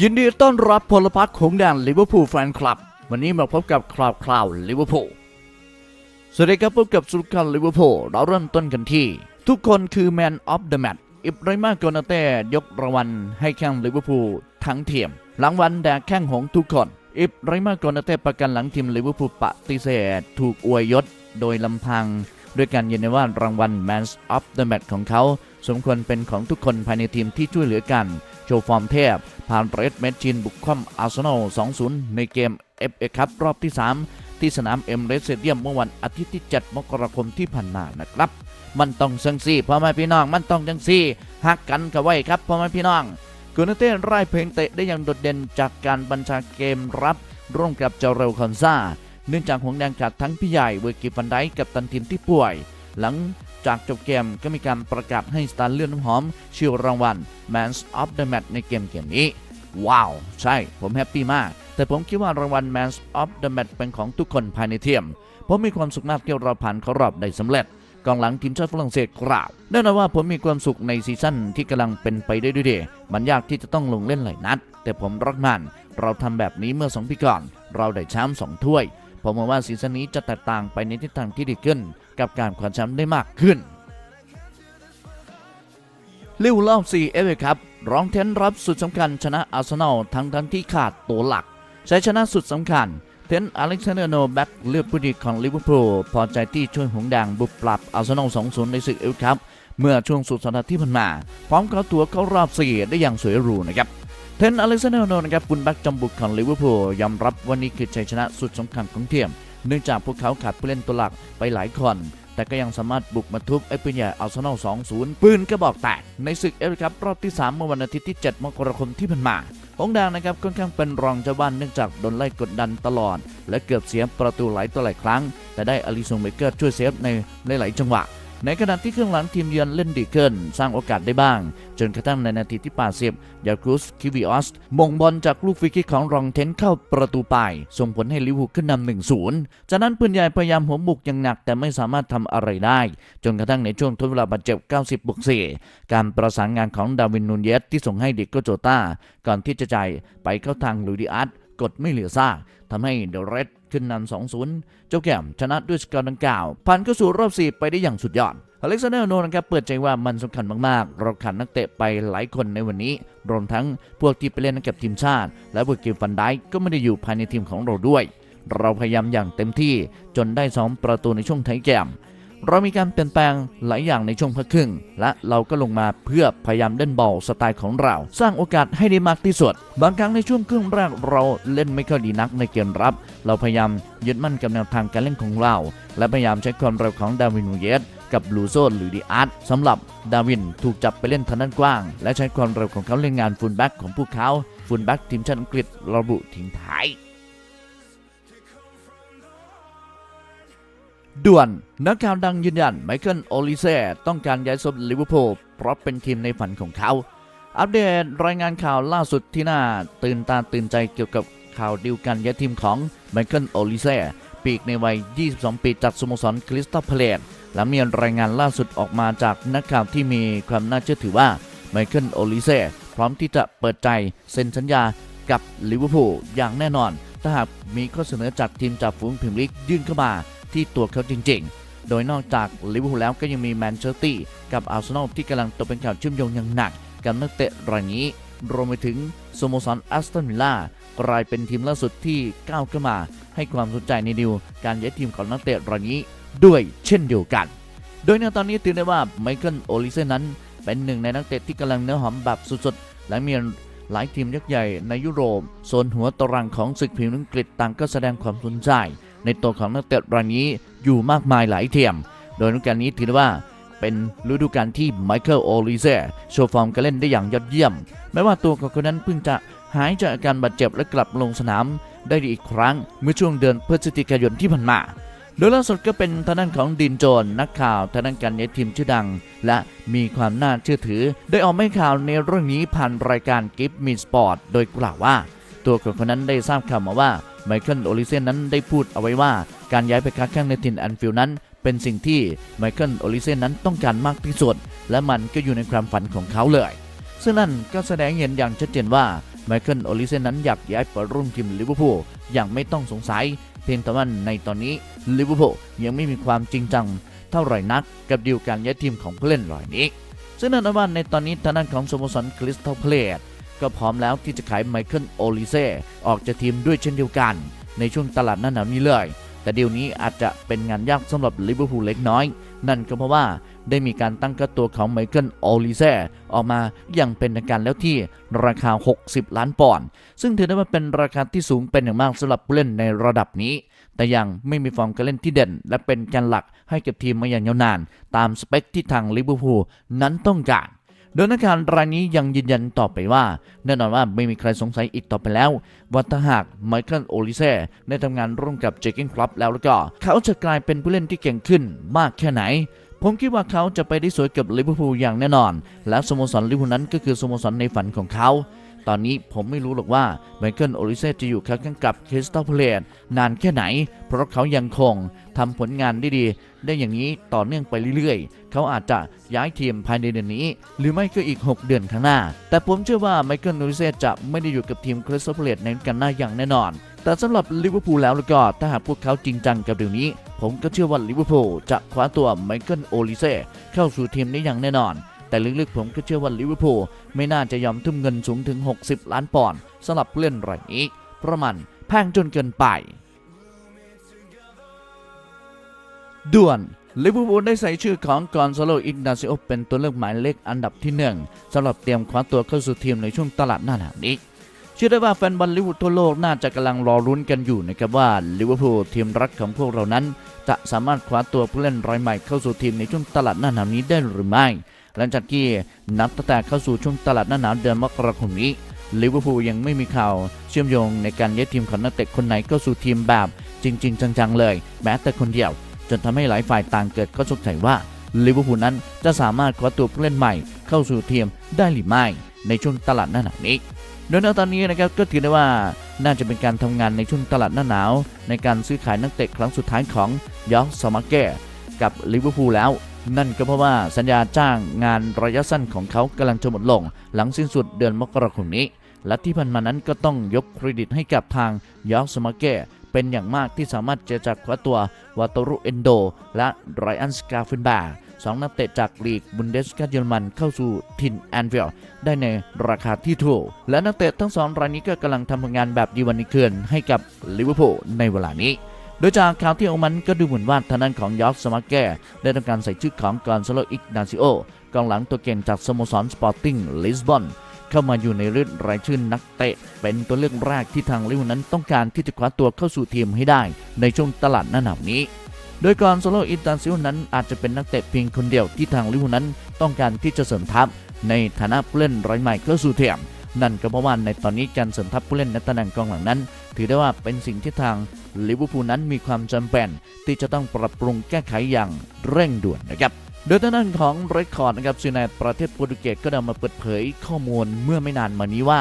ยินดีต้อนรับพลพรรคของแดนลิเวอร์พูลแฟนคลับ วันนี้มาพบกับคราวคราวลิเวอร์พูลสวัสดีครับพบกับสุลกันลิเวอร์พูลเราเริ่มต้นกันที่ ทุกคนคือแมนออฟเดอะแมตช์อิบราฮิมาโกนาเต้ยกรางวัลให้แข้งลิเวอร์พูลทั้งทีมหลังวันแด่แข้งหงทุกคน อิบราฮิมาโกนาเต้ประกันหลังทีมลิเวอร์พูลปฏิเสธถูกอวยยศ โดยลำพัง ด้วยการยืนยันว่ารางวัล Man of the Match ของเขา สมควรเป็นของทุกคนภายในทีมที่ช่วยเหลือกัน โชว์ฟอร์มเทพ ผ่านเรดแมชชินบุกคว่ำอาร์เซนอล 2-0 ในเกม FA คัพรอบที่ 3 ที่สนามเอ็มเรสเซเดียมเมื่อวันอาทิตย์ที่ 7 มกราคมที่ผ่านมานะครับ มันต้องจังซี่พ่อแม่พี่น้องมันต้องจังซี่ฮักกันกันไว้ครับพ่อแม่พี่น้องกูนเต้ไล่เพลงเตะได้อย่างโดดเด่นจากการบัญชาเกมรับร่วมกับเจเรลคอนซา เนื่องจากห่วงแดงขาดทั้งพี่ใหญ่เวอร์กิฟันไดกับตันทีมที่ป่วย หลังจากจบเกมก็มีการประกาศให้สตาร์เลื่อนน้ำหอมชิวรางวัล Man of the Match ในเกมเกมนี้ ว้าว ใช่ผมแฮปปี้มาก แต่ผมคิดว่ารางวัล Man of the Match เป็นของทุกคนภายในทีม ผมมีความสุขมากที่เราผ่านเข้ารอบได้สำเร็จกองหลังทีมชาติฝรั่งเศสกราบแน่นอนว่าผมมีความสุขในซีซั่นที่กำลังเป็นไปได้ด้วยเดมันยากที่จะต้องลงเล่นหลายนัด แต่ผมรักมัน เราทำแบบนี้เมื่อสองปีก่อน เราได้แชมป์สองถ้วย ผมมองว่าซีซั่นนี้จะแตกต่างไปในทิศทางที่ดีขึ้น กับการคว้าแชมป์ได้มากขึ้นลิวรอบ4เอฟเอครับรองเทนรับสุดสำคัญชนะอาร์เซนอลทั้งทั้งที่ขาดตัวหลัก ใช้ชนะสุดสำคัญ เทนอเล็กซานเดอร์โนแบ็กเลือกผู้ดีของลิเวอร์พูลพอใจที่ช่วยหงแดงบุกปรับอาร์เซนอล2-0 ในศึกเอฟครับเมื่อช่วงสุดสัปดาห์ที่ผ่านมา พร้อมเข้าตัวเข้ารอบ 4 ได้อย่างสวยหรูนะครับ เทนอเล็กซานเดอร์โนนะครับคุณแบ็กจอมบุกของลิเวอร์พูลยอมรับวันนี้คือชัยชนะสุดสำคัญของทีมเนื่องจากพวกเขาขาดผู้เล่นตัวหลักไปหลายคนแต่ก็ยังสามารถบุกมาทุบไอ้ปืนใหญ่อาร์เซนอล 2-0 ปืนกระบอกแตก ในศึกเอฟครับรอบที่ 3 เมื่อวันอาทิตย์ที่ 7 มกราคมที่ผ่านมาหงแดงนะครับค่อนข้างเป็นรองเจ้าบ้านเนื่องจากโดนไล่กดดันตลอด และเกือบเสียประตูหลายต่อหลายครั้ง แต่ได้อลิซงเบเกอร์ช่วยเซฟในหลาย ๆ จังหวะ ในขณะที่เครื่องหลังทีมเยือนเล่นดีขึ้นสร้างโอกาสได้บ้าง จนกระทั่งในนาทีที่ 80 ยาครุสคิวิออสมงบอลจากลูกฟรีคิกของรองเทนเข้าประตูไปส่งผลให้ลิเวอร์พูลขึ้นนำ1-0 จากนั้นปืนใหญ่พยายามหัวบุกอย่างหนักแต่ไม่สามารถทำอะไรได้ จนกระทั่งในช่วงทดเวลาบาดเจ็บ 90บวก4การประสานงานของดาวินนูนเยสที่ส่งให้ดิโกโจตาก่อนที่จะจ่ายไปเข้าทางลุยดิอาร์ กดไม่เหลือซากทำให้เดอะเรดขึ้นนำ2-0 เจ้าแก้มชนะด้วยสกอร์ดังกล่าวผ่านเข้าสู่รอบ 4 ไปได้อย่างสุดยอดอเล็กซานเดอร์โนนะครับเปิดใจว่ามันสำคัญมากๆ เราขาดนักเตะไปหลายคนในวันนี้ รวมทั้งพวกที่ไปเล่นกับทีมชาติ และบุกิฟันไดก็ไม่ได้อยู่ภายในทีมของเราด้วย เราพยายามอย่างเต็มที่จนได้สองประตูในช่วงท้ายเกม เรามีการเปลี่ยนแปลงหลายอย่างในช่วงพักครึ่ง และเราก็ลงมาเพื่อพยายามเล่นบอลสไตล์ของเรา สร้างโอกาสให้ได้มากที่สุด บางครั้งในช่วงครึ่งแรกเราเล่นไม่ค่อยดีนักในเกมรับ เราพยายามยึดมั่นกับแนวทางการเล่นของเรา และพยายามใช้ความเร็วของดาวินูเยสกับลูโซหรือดีอาร์ตสำหรับดาวินถูกจับไปเล่นทางด้านกว้าง และใช้ความเร็วของเขาเล่นงานฟูลแบ็กของพวกเขาฟูลแบ็กทีมชาติอังกฤษระบุทิ้งท้าย ด่วน นักข่าวดังยืนยันไมเคิลโอลิเซ่ต้องการย้ายสมลิเวอร์พูลเพราะเป็นทีมในฝันของเขา อัปเดตรายงานข่าวล่าสุดที่น่าตื่นตาตื่นใจเกี่ยวกับข่าวดีลการย้ายทีมของไมเคิลโอลิเซ่ปีกในวัย 22 ปีจากสโมสรคริสตัลเพลตและมีรายงานล่าสุดออกมาจากนักข่าวที่มีความน่าเชื่อถือว่าไมเคิลโอลิเซ่พร้อมที่จะเปิดใจเซ็นสัญญากับลิเวอร์พูลอย่างแน่นอน ถ้าหากมีข้อเสนอจากทีมจากฝูงพรีเมียร์ลีกยื่นเข้ามา ที่ตัวเขาจริง ๆ โดยนอกจากลิเวอร์พูลแล้วก็ยังมีแมนเชสเตอร์กับอาร์เซนอลที่กำลังตกเป็นข่าวเชื่อมโยงอย่างหนัก กับนักเตะรายนี้ รวมไปถึงสโมสรแอสตันวิลล่ากลายเป็นทีมล่าสุดที่ก้าวขึ้นมา ให้ความสนใจในดิวการย้ายทีมของนักเตะรายนี้ด้วยเช่นเดียวกัน โดยในตอนนี้ถือได้ว่าไมเคิลโอลิเซนั้น เป็นหนึ่งในนักเตะที่กำลังเนื้อหอมแบบสุดๆ และมีหลายทีมยักษ์ใหญ่ในยุโรปโซนหัวตารางของศึกพรีเมียร์อังกฤษต่างก็แสดงความสนใจ ในตัวของนักเตะรายนี้อยู่มากมายหลายเทียม โดยฤดูกาลนี้ถือว่าเป็นฤดูกาลที่ไมเคิลโอลิเซ่โชว์ฟอร์มการเล่นได้อย่างยอดเยี่ยม แม้ว่าตัวเขาคนนั้นเพิ่งจะหายจากอาการบาดเจ็บและกลับลงสนามได้อีกครั้งเมื่อช่วงเดือนพฤศจิกายนที่ผ่านมา โดยล่าสุดก็เป็นทางด้านของดินโจนนักข่าวทางด้านการย้ายทีมชื่อดัง และมีความน่าเชื่อถือ ได้ออกม่ข่าวในเรื่องนี้ผ่านรายการกิฟมีสปอร์ตโดยกล่าวว่า ตัวเขาคนนั้นได้ทราบข่าวมาว่า ไมเคิลโอลิเซนนั้นได้พูดเอาไว้ว่า การย้ายไปค้าแข้งในถิ่นแอนฟิลด์นั้น เป็นสิ่งที่ไมเคิลโอลิเซนนั้นต้องการมากที่สุด และมันก็อยู่ในความฝันของเขาเลย ซึ่งนั่นก็แสดงเห็นอย่างชัดเจนว่าไมเคิลโอลิเซนนั้นอยากย้ายไปร่วมทีมลิเวอร์พูลอย่างไม่ต้องสงสัย เพียงแต่ว่าในตอนนี้ลิเวอร์พูลยังไม่มีความจริงจังเท่าไหร่นักกับดีลการย้ายทีมของผู้เล่นรายนี้ ซึ่งนั่นว่าในตอนนี้ทางด้านของสโมสรคริสตัลเพลส ก็พร้อมแล้วที่จะขายไมเคิลโอลิเซ่ออกจากทีมด้วยเช่นเดียวกัน ในช่วงตลาดหน้าหนาวนี้เลย แต่เดีลนี้อาจจะเป็นงานยากสำหรับลิเวอร์พูลเล็กน้อย นั่นก็เพราะว่าได้มีการตั้งค่าตัวของไมเคิลโอลิเซ่ออกมาอย่างเป็นทางการแล้วที่ราคา 60 ล้านปอนด์ซึ่งถือได้ว่าเป็นราคาที่สูงเป็นอย่างมากสำหรับผู้เล่นในระดับนี้ แต่ยังไม่มีฟอร์มการเล่นที่เด่น และเป็นแกนหลักให้กับทีมมาอย่างยาวนาน ตามสเปคที่ทางลิเวอร์พูลนั้นต้องการ โดยนักการรายนี้ยังยืนยันต่อไปว่า แน่นอนว่าไม่มีใครสงสัยอีกต่อไปแล้ว ว่าถ้าหากไมเคิลโอลิเซ่ได้ทำงานร่วมกับเจคกินคลับแล้วแล้วก็ เขาจะกลายเป็นผู้เล่นที่เก่งขึ้นมากแค่ไหนผมคิดว่าเขาจะไปได้สวยกับลิเวอร์พูลอย่างแน่นอน และสโมสรลิเวอร์พูลนั้นก็คือสโมสรในฝันของเขา ตอนนี้ผมไม่รู้หรอกว่าไมเคิลโอลิเซจะอยู่ข้างกับคริสตัลเพลสนานแค่ไหน เพราะเขายังคงทำผลงานได้ดี ได้อย่างนี้ต่อเนื่องไปเรื่อยๆ เขาอาจจะย้ายทีมภายในเดือนนี้ หรือไม่ก็อีก 6 เดือนข้างหน้า แต่ผมเชื่อว่าไมเคิลโอลิเซจะไม่ได้อยู่กับทีมคริสตัลเพลสในกันหน้าอย่างแน่นอน แต่สำหรับลิเวอร์พูลแล้วล้วก็ถ้าหากพวกเขาจริงจังกับเรื่องนี้ ผมก็เชื่อว่าลิเวอร์พูลจะคว้าตัวไมเคิลโอลิเซเข้าสู่ทีมนี้อย่างแน่นอน แต่ลึกๆผมก็เชื่อว่าลิเวอร์พูลไม่น่าจะยอมทุ่มเงินสูงถึง 60 ล้านปอนด์สำหรับผู้เล่นรายนี้เพราะมันแพงจนเกินไป ด่วนลิเวอร์พูลได้ใส่ชื่อของกอนซาโลอิกนาซิโอเป็นตัวเลือกหมายเลขอันดับที่หนึ่งสำหรับเตรียมคว้าตัวเข้าสู่ทีมในช่วงตลาดหน้าหนาวนี้เชื่อได้ว่าแฟนบอลลิเวอร์พูลทั่วโลกน่าจะกำลังรอรุ้นกันอยู่นะครับว่าลิเวอร์พูลทีมรักของพวกเรานั้น จะสามารถคว้าตัวผู้เล่นรายใหม่เข้าสู่ทีมในช่วงตลาดหน้าหนาวนี้ได้หรือไม่ หลังจากที่นับตั้งแต่เข้าสู่ช่วงตลาดหน้าหนาวเดือนมกราคมนี้ลิเวอร์พูลยังไม่มีข่าวเชื่อมโยงในการย้ายทีมของนักเตะคนไหนเข้าสู่ทีมแบบจริง ๆ จังๆเลย แม้แต่คนเดียว จนทำให้หลายฝ่ายต่างเกิดข้อสงสัยว่าลิเวอร์พูลนั้นจะสามารถคว้าตัวผู้เล่นใหม่เข้าสู่ทีมได้หรือไม่ ในช่วงตลาดหน้าหนาวนี้โดยในตอนนี้นะครับก็ถือได้ว่าน่าจะเป็นการทำงานในช่วงตลาดหน้าหนาว ในการซื้อขายนักเตะครั้งสุดท้ายของยอร์กสมาเก้กับลิเวอร์พูลแล้ว นั่นก็เพราะว่าสัญญาจ้างงานระยะสั้นของเขากำลังจะหมดลง หลังสิ้นสุดเดือนมกราคมนี้ และที่ผ่านมานั้นก็ต้องยกเครดิตให้กับทางยอร์กสมาเก้เป็นอย่างมากที่สามารถเจรจาคว้าตัววาโตรุเอนโด และไรอันสกาเฟนบร์สองนักเตะจากลีกบุนเดสกาเยอรมันเข้าสู่ทินแอนฟิลได้ในราคาที่ถูก และนักเตะทั้งสองรายนี้ก็กำลังทำผลงานแบบดีวันนี้เคืนให้กับลิเวอร์พูลในเวลานี้ โดยจากข่าวที่ออกมันก็ดูเหมือนว่าทางด้านของยอร์กสมาแกได้ทำการใส่ชื่อของกอนซาโลอิกนาซิโอกองหลังตัวเก่งจากสโมสรสปอร์ติ้งลิสบอนเข้ามาอยู่ในเรื่องรายชื่อนักเตะ เป็นตัวเลือกแรกที่ทางลิเวอร์พูลนั้นต้องการที่จะคว้าตัวเข้าสู่ทีมให้ได้ ในช่วงตลาดหน้าหนาวนี้ โดยกอนโซโลอินตาซิโอนั้นอาจจะเป็นนักเตะเพียงคนเดียวที่ทางลิเวอร์พูลนั้นต้องการที่จะเสริมทัพในฐานะผู้เล่นรายใหม่เข้าสู่ทีม นั่นก็เพราะว่าในตอนนี้การเสริมทัพผู้เล่นในตำแหน่งกองหลังนั้น ถือได้ว่าเป็นสิ่งที่ทางลิเวอร์พูลนั้นมีความจำเป็นที่จะต้องปรับปรุงแก้ไขอย่างเร่งด่วนนะครับโดยทางด้านของเรคคอร์ดนะครับซีในประเทศโปรตุเกสก็ได้มาเปิดเผยข้อมูลเมื่อไม่นานมานี้ว่า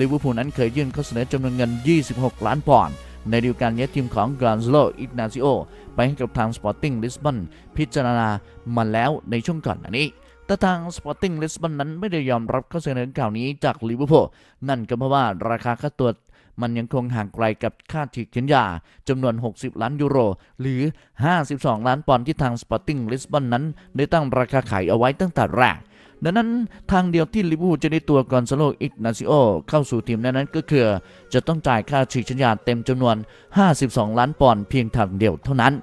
ลิเวอร์พูลนั้นเคยยื่นข้อเสนอจำนวนเงิน 26 ล้านปอนด์ในดีลการย้ายทีมของกรานโซโลอิกนาซิโอไปให้กับทางสปอร์ติ้งลิสบอนพิจารณามาแล้วในช่วงก่อนหน้านี้ แต่ทาง Sporting Lisbon นั้นไม่ได้ยอมรับข้อเสนอข่าวนี้จากลิเวอร์พูลนั่นก็เพราะว่าราคาค่าตัวมันยังคงห่างไกลกับค่าฉีกเข็นยาจำนวน 60 ล้านยูโร หรือ 52 ล้านปอนด์ที่ทาง Sporting Lisbon นั้น ได้ตั้งราคาขายเอาไว้ตั้งแต่แรกดังนั้นทางเดียวที่ลิเวอร์พูลจะได้ตัวกอนซาโลอิกนาซิโอเข้าสู่ทีมนั้นนั้นก็คือ จะต้องจ่ายค่าฉีกสัญญาเต็มจำนวน 52 ล้านปอนด์เพียงทางเดียวเท่านั้น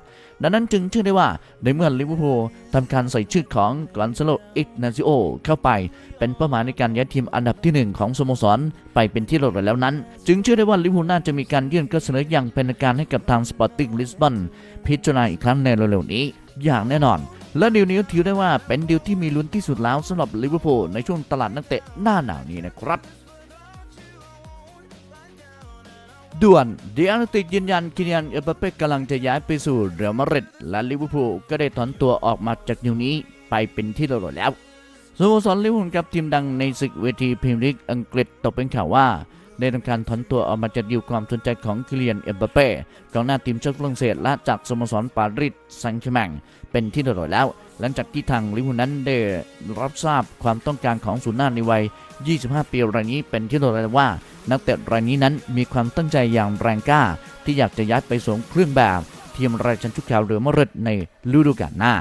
ดังนั้นจึงเชื่อได้ว่าในเมื่อลิเวอร์พูลทำการใส่ชื่อของกอนซาโลอิกนาซิโอเข้าไป เป็นเป้าหมายในการย้ายทีมอันดับที่ 1 ของสโมสร ไปเป็นที่เรียบร้อยแล้วนั้น จึงเชื่อได้ว่าลิเวอร์พูลน่าจะมีการยื่นข้อเสนออย่างเป็นการให้กับทางสปอร์ติ้งลิสบอนพิจารณาอีกครั้งในเร็วๆนี้อย่างแน่นอน และดีลนี้ถือได้ว่าเป็นดีลที่มีลุ้นที่สุดแล้วสำหรับลิเวอร์พูลในช่วงตลาดนักเตะหน้าหนาวนี้นะครับ ด่วนเดียร์ติกยืนยันคิเนียนเอเปเป้กำลังจะย้ายไปสู่เรอัลมาดริดและลิเวอร์พูลก็ได้ถอนตัวออกมาจากยูนี้ไปเป็นที่เรียบร้อยแล้วสโมสรลิเวอร์พูลกับทีมดังในศึกเวทีพรีเมียร์ลีกอังกฤษตกเป็นข่าวว่า ได้ทำการถอนตัวออกมาจากดิวความสนใจของคิเลียนเอ็มบัปเป้กองหน้าทีมชาติฝรั่งเศสและจากสโมสรปารีสแซงต์แชมงเป็นที่เรียบร้อยแล้ว หลังจากที่ทางลิเวอร์พูลนั้นได้รับทราบความต้องการของศูนย์หน้าในวัย 25 ปีรายนี้เป็นที่เรียบร้อยว่า นักเตะรายนี้นั้นมีความตั้งใจอย่างแรงกล้า ที่อยากจะย้ายไปสวมเครื่องแบบทีมราชันชุดขาวเรือมรดในฤดูกาลหน้า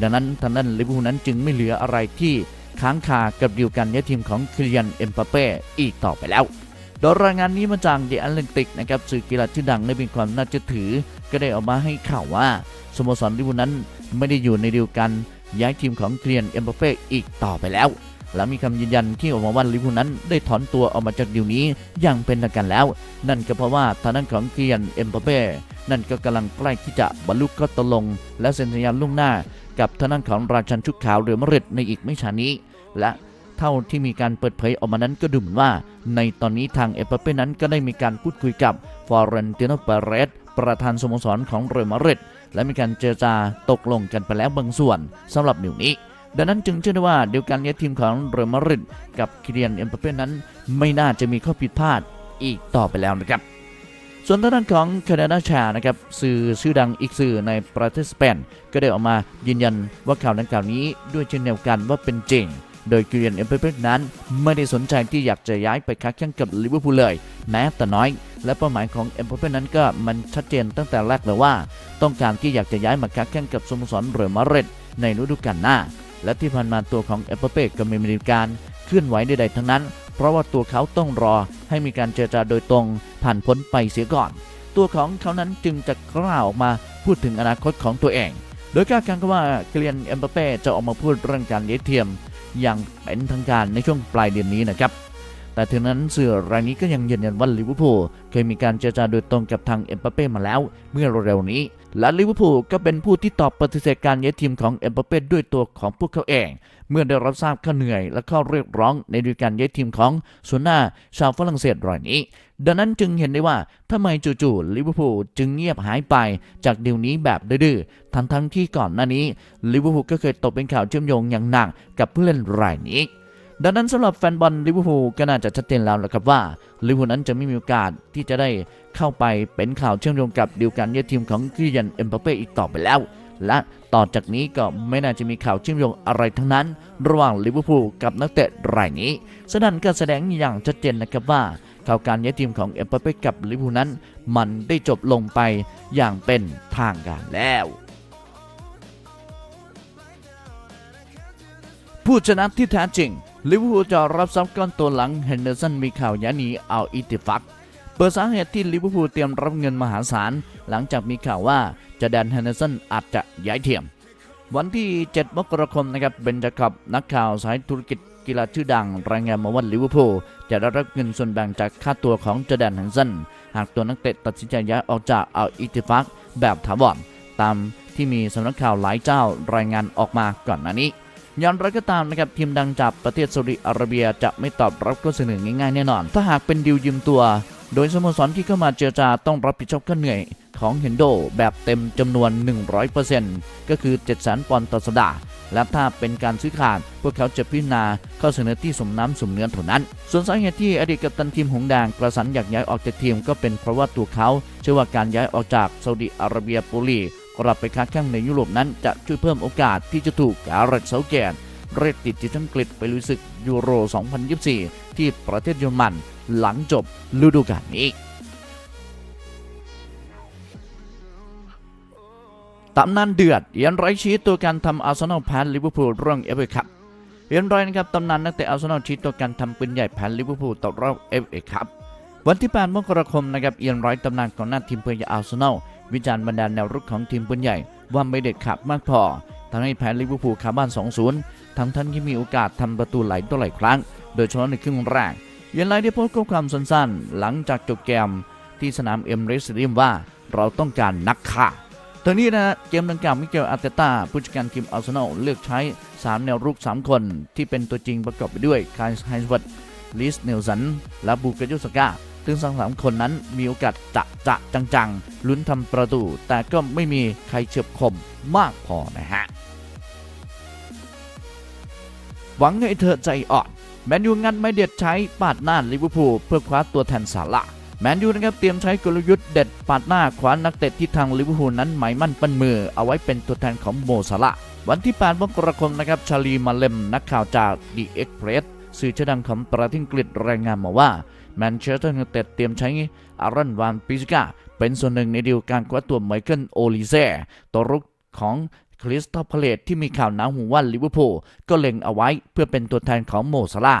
ดังนั้นทางด้านลิเวอร์พูลนั้นจึงไม่เหลืออะไรที่ค้างคากับดีลการย้ายทีมของคิเลียนเอ็มบัปเป้อีกต่อไปแล้ว โดยรายงานนี้มาจาก The Atlantic นะครับสื่อกีฬาชื่อดังได้มีความน่าเชื่อถือ ก็ได้ออกมาให้ข่าวว่าสโมสรลิเวอร์พูลนั้นไม่ได้อยู่ในเดีลการย้ายทีมของคิเลียนเอ็มบัปเป้อีกต่อไปแล้วและมีคำยืนยันที่ออกมาว่าลิเวอร์พูลนั้นได้ถอนตัวออกมาจากดีลนี้อย่างเป็นทางการแล้ว นั่นก็เพราะว่าทางด้านของคิเลียนเอ็มบัปเป้นั่นก็กำลังใกล้ที่จะบรรลุข้อตกลง และเซ็นสัญญาล่วงหน้า กับทางด้านของราชันชุดขาวเรือมริดในอีกไม่ช้านี้ และ เท่าที่มีการเปิดเผยออกมานั้นก็ดูเหมือนว่า ในตอนนี้ทางเอเปเป้นั้นก็ได้มีการพูดคุยกับฟอร์เรนติโนเปเรสประธานสโมสรของเรอัลมาดริดและมีการเจรจาตกลงกันไปแล้วบางส่วนสำหรับนิวนี้ ดังนั้นจึงเชื่อได้ว่าเดียวกันย้ายทีมของเรอัลมาดริดกับคิเลียนเอมบัปเป้นั้น ไม่น่าจะมีข้อผิดพลาดอีกต่อไปแล้วนะครับส่วนทางด้านของแคนาดาชานะครับสื่อชื่อดังอีกสื่อในประเทศสเปนก็ได้ออกมายืนยันว่าข่าวดังกล่าวนี้ด้วยเช่นเดียวกันว่าเป็นจริง โดยกิเลียนเอ็มเปเป้นั้น ไม่ได้สนใจที่อยากจะย้ายไปค้าแข่งกับลิเวอร์พูลเลยแม้แต่น้อย และเป้าหมายของเอ็มเปเป้นั้นก็มันชัดเจนตั้งแต่แรกเลยว่า ต้องการที่อยากจะย้ายมาค้าแข่งกับสโมสรเรอัลมาดริดในฤดูกาลหน้า และที่ผ่านมาตัวของเอ็มเปเป้ก็ไม่มีการเคลื่อนไหวใดๆทั้งนั้น เพราะว่าตัวเขาต้องรอให้มีการเจรจาโดยตรง ผ่านพ้นไปเสียก่อน ตัวของเขานั้นจึงจะกล้าออกมาพูดถึงอนาคตของตัวเอง โดยคาดการณ์กันว่าเกลียนเอ็มบัปเป้จะออกมาพูดเรื่องการเลี้ยงเทียม อย่างเป็นทางการในช่วงปลายเดือนนี้นะครับแต่ถึงนั้นสื่อรายนี้ก็ยังยืนยันว่าลิเวอร์พูลเคยมีการเจรจาโดยตรงกับทางเอ็มบัปเป้มาแล้วเมื่อเร็วๆนี้ และลิเวอร์พูลก็เป็นผู้ที่ตอบปฏิเสธการย้ายทีมของเอ็มบัปเป้ด้วยตัวของพวกเขาเอง เมื่อได้รับทราบข้อเหนื่อย และข้อเรียกร้องในด้วยการย้ายทีมของส่วนหน้าชาวฝรั่งเศสรายนี้ ดังนั้นจึงเห็นได้ว่าทำไมจู่ๆลิเวอร์พูลจึงเงียบหายไปจากเดีลนี้แบบดื้อทั้งๆที่ก่อนหน้านี้ลิเวอร์พูลก็เคยตกเป็นข่าวเชื่อมโยงอย่างหนักกับผู้เล่นรายนี้ ดังนั้นสำหรับแฟนบอลลิเวอร์พูลก็น่าจะชัดเจนแล้วละครับว่าลิเวอร์พูลนั้นจะไม่มีโอกาสที่จะได้เข้าไปเป็นข่าวเชื่อมโยงกับดีลการย้ายทีมของกิยันเอ็มบัปเป้อีกต่อไปแล้ว และต่อจากนี้ก็ไม่น่าจะมีข่าวเชื่อมโยงอะไรทั้งนั้น ระหว่างลิเวอร์พูลกับนักเตะรายนี้ฉะนั้นก็แสดงอย่างชัดเจนนะครับว่าข่าวการย้ายทีมของเอ็มบัปเป้กับลิเวอร์พูลนั้น มันได้จบลงไปอย่างเป็นทางการแล้วผู้ชนะที่แท้จริง ลิเวอร์พูลจะรับทรัพย์ก้อนตัวหลังเฮนเดอร์สันมีข่าวย้ายหนีเอาอิติฟักเปิดสาเหตุที่ลิเวอร์พูลเตรียมรับเงินมหาศาล หลังจากมีข่าวว่าจะแดนเฮนเดอร์สันอาจจะย้ายเทียม วันที่ 7 มกราคมนะครับเบนจาคับนักข่าวสายธุรกิจกีฬาชื่อดังรายงานมาว่าลิเวอร์พูลจะได้รับเงินส่วนแบ่งจากค่าตัวของเจแดนเฮนเดอร์สันหากตัวนักเตะตัดสินใจย้ายออกจากเอาอิติฟักแบบถาวรตามที่มีสำนักข่าวหลายเจ้ารายงานออกมาก่อนหน้านี้ อย่างไรก็ตามนะครับทีมดังจากประเทศซาอุดิอาระเบียจะไม่ตอบรับข้อเสนอง่ายๆแน่นอน ถ้าหากเป็นดิวยืมตัว โดยสโมสรที่เข้ามาเจรจาต้องรับผิดชอบค่าเหนื่อยของเฮนโดแบบเต็มจำนวน 100%ก็คือ7 0 0 0ปอนด์ต่อสัปดาห์และถ้าเป็นการซื้อขาด พวกเขาจะพิจารณาข้อเสนอที่สมน้ำสมเนื้อเท่านั้น ส่วนสาเหตุที่อดีตกัปตันทีมหงแดงกระสันอยากย้ายออกจากทีมก็เป็นเพราะว่าตัวเขาเชื่อว่าการย้ายออกจากซาอุดิอาระเบียปุรี กลับไปค้าแข่งในยุโรปนั้นจะช่วยเพิ่มโอกาสที่จะถูกกาเรตเซาเกตเรดติดทีมอังกฤษไปลุยศึกยูโร 2024 ที่ประเทศเยอรมันหลังจบฤดูกาลนี้ตำนานเดือดเอียนไรชี้ตัวการทำอาร์เซนอลแพ้ลิเวอร์พูลเรื่องเอฟเอคัพเอียนไรนะครับตำนานนักเตะอาร์เซนอลชี้ตัวการทำปืนใหญ่แพ้ลิเวอร์พูลตกรอบเอฟเอคัพวันที่ 8 มกราคมนะครับเอียนไรตำนานของหน้าทีมปืนใหญ่อาร์เซนอล วิจารณ์บรรดาแนวรุกของทีมปืนใหญ่ ว่าไม่เด็ดขาดมากพอทำให้แพ้ลิเวอร์พูลคาบ้าน 2-0 ทั้งท่านที่มีโอกาสทำประตูหลายต่อหลายครั้ง โดยเฉพาะในครึ่งแรก เยนไรได้โพสต์ข้อความสั้นๆ หลังจากจบเกมที่สนามเอ็มเรสเดียมว่าเราต้องการนักฆ่าตอนนี้นะเกมดังกล่าวมิเกลอาร์เตต้าผู้จัดการทีมอาร์เซนอลเลือกใช้ 3 แนวรุก 3 คน ที่เป็นตัวจริงประกอบไปด้วยคายไฮสวัตลิสเนลสัน และบูเกโยสกา ซึ่งทั้งสามคนนั้นมีโอกาสจะจะจังๆ ลุ้นทำประตู แต่ก็ไม่มีใครเฉียบคมมากพอนะฮะ หวังให้เธอใจอ่อนแมนยูงัดไม่เด็ดใช้ปาดหน้าลิเวอร์พูลเพื่อคว้าตัวแทนสาระแมนยูนะครับเตรียมใช้กลยุทธ์เด็ดปาดหน้าคว้านักเตะที่ทางลิเวอร์พูลนั้นหมายมั่นปั้นมือ เอาไว้เป็นตัวแทนของโมซาละวันที่8มกราคมนะครับชาลีมาเลมนักข่าวจากดีเอ็กเพรสสื่อชื่อดังของประเทศอังกฤษรายงานมาว่า แมนเชสเตอร์ยูไนเต็ดเตรียมใช้อารอนวานปิสกาเป็นส่วนหนึ่งในดีลการคว้าตัวไมเคิลโอลิเซ่ตัวรุกของคริสตัลพาเลตที่มีข่าวหนาหูว่าลิเวอร์พูลก็เล็งเอาไว้เพื่อเป็นตัวแทนของโมซาลา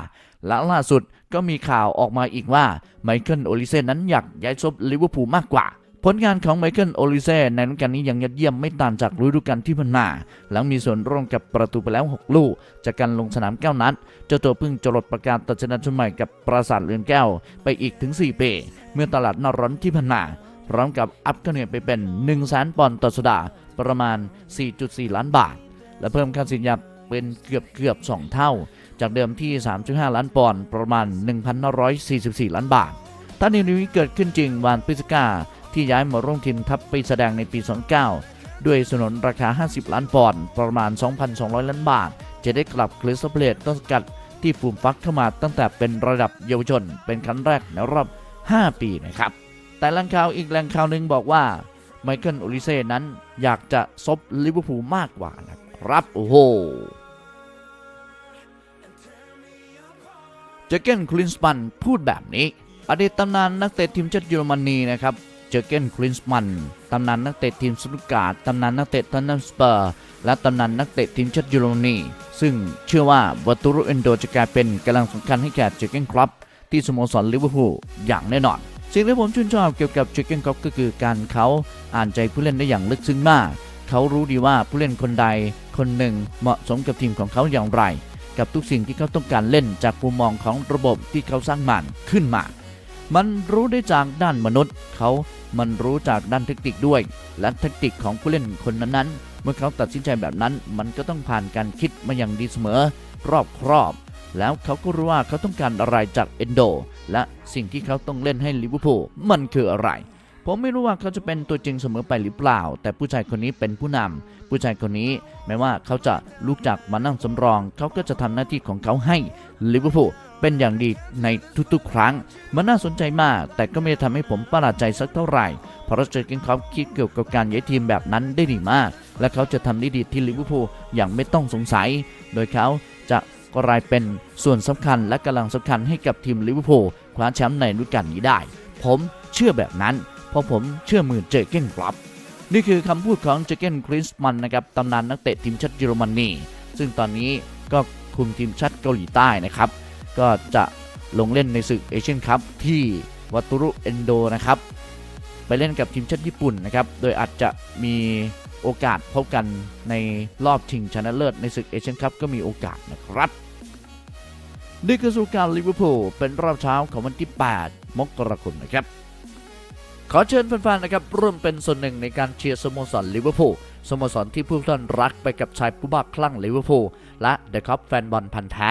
และล่าสุดก็มีข่าวออกมาอีกว่าไมเคิลโอลิเซ่นั้นอยากย้ายซบลิเวอร์พูลมากกว่า ผลงานของไมเคิลโอลิเซ่ในฤดูกาลนี้ยังยอดเยี่ยมไม่ต่างจากฤดูกาลที่ผ่านมาหลังมีส่วนร่วมกับประตูไปแล้ว 6 ลูก จากการลงสนาม9นัดเจ้าตัวเพิ่งจรดประกาศตัดชนะชุดใหม่กับปราสาทเรือนแก้วไปอีกถึง 4 ปี เมื่อตลาดนอร้อนที่ผ่านมาพร้อมกับอัพคะแนนไปเป็น 1 0 0 0 0แสนปอนด์ต่อสัปดาห์ประมาณ 4.4 ล้านบาท และเพิ่มค่าสินยาเป็นเกือบเกือบ2 เท่า จากเดิมที่ 3.5 ล้านปอนด์ประมาณ1,544 ล้านบาทถ้าในนี้เกิดขึ้นจริงวานปิสกา ที่ย้ายมาร่วมทีมทัพไปแสดงในปี29ด้วยสนนราคา 50 ล้านปอนด์ประมาณ 2,200 ล้านบาท จะได้กลับคริสตัลเพลตต้นสกัดที่ฟูมฟักเข้ามาตั้งแต่เป็นระดับเยาวชน เป็นครั้งแรกในรอบ 5 ปีนะครับ แต่แหล่งข่าวอีกแหล่งข่าวหนึ่งบอกว่าไมเคิลโอลิเซ่นั้นอยากจะซบลิเวอร์พูลมากกว่านะครับโอ้โหเจเกนคลินสมันพูดแบบนี้ อดีตตำนานนักเตะทีมชาติเยอรมนีนะครับ เจอเกนคลินส์มันตำนานนักเตะทีมสตุตการ์ดตำนานนักเตะทอนนัมสเปอร์ และตำนานนักเตะทีมชาติเยอรมนีซึ่งเชื่อว่าวัตุรุเอนโดจะกลายเป็นกำลังสำคัญให้แก่เจอเกนครับที่สโมสรลิเวอร์พูลอย่างแน่นอน สิ่งที่ผมชื่นชอบเกี่ยวกับเจอเกนครับก็คือการเขาอ่านใจผู้เล่นได้อย่างลึกซึ้งมาก เขารู้ดีว่าผู้เล่นคนใดคนหนึ่งเหมาะสมกับทีมของเขาอย่างไร กับทุกสิ่งที่เขาต้องการเล่นจากมุมมองของระบบที่เขาสร้างมันขึ้นมา มันรู้ได้จากด้านมนุษย์ เขามันรู้จากด้านเทคนิคด้วย และเทคนิคของผู้เล่นคนนั้นๆ เมื่อเขาตัดสินใจแบบนั้น มันก็ต้องผ่านการคิดมาอย่างดีเสมอ รอบครอบ แล้วเขาก็รู้ว่าเขาต้องการอะไรจากเอนโด และสิ่งที่เขาต้องเล่นให้ลิเวอร์พูลมันคืออะไรผมไม่รู้ว่าเขาจะเป็นตัวจริงเสมอไปหรือเปล่า แต่ผู้ชายคนนี้เป็นผู้นำผู้ชายคนนี้แม้ว่าเขาจะลุกจากมานั่งสำรอง เขาก็จะทำหน้าที่ของเขาให้ลิเวอร์พูล เป็นอย่างดีในทุกๆ ครั้ง มันน่าสนใจมาก แต่ก็ไม่ได้ทำให้ผมประหลาดใจสักเท่าไหร่ เพราะเจอร์เกนครอปคิดเกี่ยวกับการย้ายทีมแบบนั้นได้ดีมาก และเขาจะทำได้ดีที่ลิเวอร์พูลอย่างไม่ต้องสงสัย โดยเขาจะกลายเป็นส่วนสำคัญและกำลังสำคัญให้กับทีมลิเวอร์พูลคว้าแชมป์ในฤดูกาลนี้ได้ ผมเชื่อแบบนั้น เพราะผมเชื่อมือเจอเกนครอปนี่คือคำพูดของเจเกนคริสมันนะครับตำนานนักเตะทีมชาติเยอรมนีซึ่งตอนนี้ก็คุมทีมชาติเกาหลีใต้นะครับ ก็จะลงเล่นในศึกเอเชียนคัพที่วัตุรุเอนโดนะครับ ไปเล่นกับทีมชาติญี่ปุ่นนะครับ โดยอาจจะมีโอกาสพบกันในรอบชิงชนะเลิศในศึกเอเชียนคัพก็มีโอกาสนะครับนี่คือสู่การลิเวอร์พูลเป็นรอบเช้าของวันที่ 8 มกราคมนะครับ ขอเชิญแฟนๆนะครับร่วมเป็นส่วนหนึ่งในการเชียร์สโมสรลิเวอร์พูลสโมสรที่ผู้ท่านรักไปกับชายผู้บ้าคลั่งลิเวอร์พูลและเดอะคัพแฟนบอลพันธ์แท้